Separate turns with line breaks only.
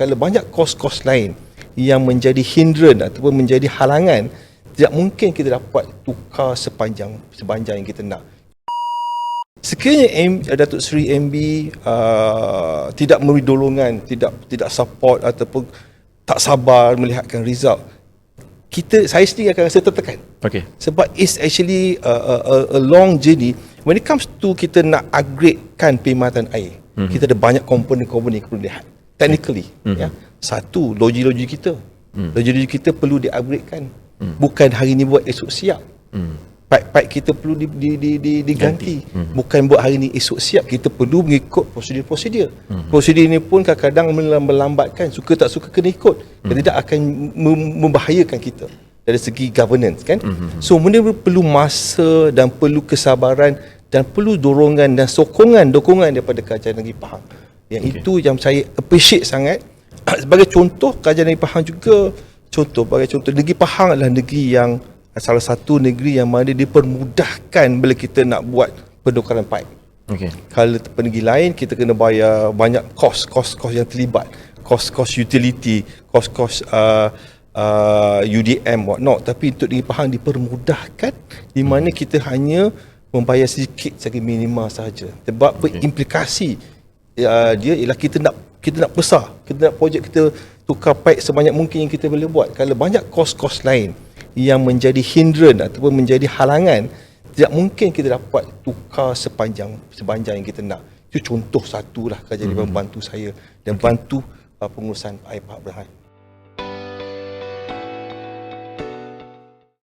Kalau banyak kos-kos lain yang menjadi hindran ataupun menjadi halangan, tidak mungkin kita dapat tukar sepanjang sepanjang yang kita nak. Sekiranya M, Datuk Seri MB uh, tidak memberi dorongan, tidak tidak support ataupun tak sabar melihatkan result, kita saya sendiri akan rasa tertekan.
Okey.
Sebab it's actually a, a, a, a long journey. When it comes to kita nak upgradekan perkhidmatan air, mm-hmm. kita ada banyak komponen-komponen yang perlu lihat. Technically, mm-hmm. ya. Satu, logi-logi kita. Mm. Logi-logi kita perlu di-upgradekan. Mm. Bukan hari ni buat esok siap. Mm pipe-pipe kita perlu di, di, di, di, diganti. Hmm. Bukan buat hari ini esok siap. Kita perlu mengikut prosedur-prosedur. Hmm. Prosedur ini pun kadang-kadang melambatkan. Suka tak suka kena ikut. Hmm. Dan tidak akan membahayakan kita. Dari segi governance kan. Hmm. So benda perlu masa dan perlu kesabaran dan perlu dorongan dan sokongan dokongan daripada kerajaan negeri Pahang. Yang okay. itu yang saya appreciate sangat. Sebagai contoh kerajaan negeri Pahang juga contoh sebagai contoh negeri Pahang adalah negeri yang salah satu negeri yang mana dipermudahkan bila kita nak buat pendukaran pipe. Okay. Kalau negeri lain kita kena bayar banyak kos, kos kos yang terlibat, kos kos utility, kos kos uh, uh, UDM what not. Tapi untuk negeri Pahang dipermudahkan di mana kita hanya membayar sedikit saja minima sahaja. Sebab okay. implikasi uh, dia ialah kita nak kita nak besar, kita nak projek kita tukar pipe sebanyak mungkin yang kita boleh buat. Kalau banyak kos-kos lain, yang menjadi hindran ataupun menjadi halangan tidak mungkin kita dapat tukar sepanjang sepanjang yang kita nak itu contoh satu lah kerja mm-hmm. membantu saya dan okay. bantu uh, pengurusan air Pak Berhad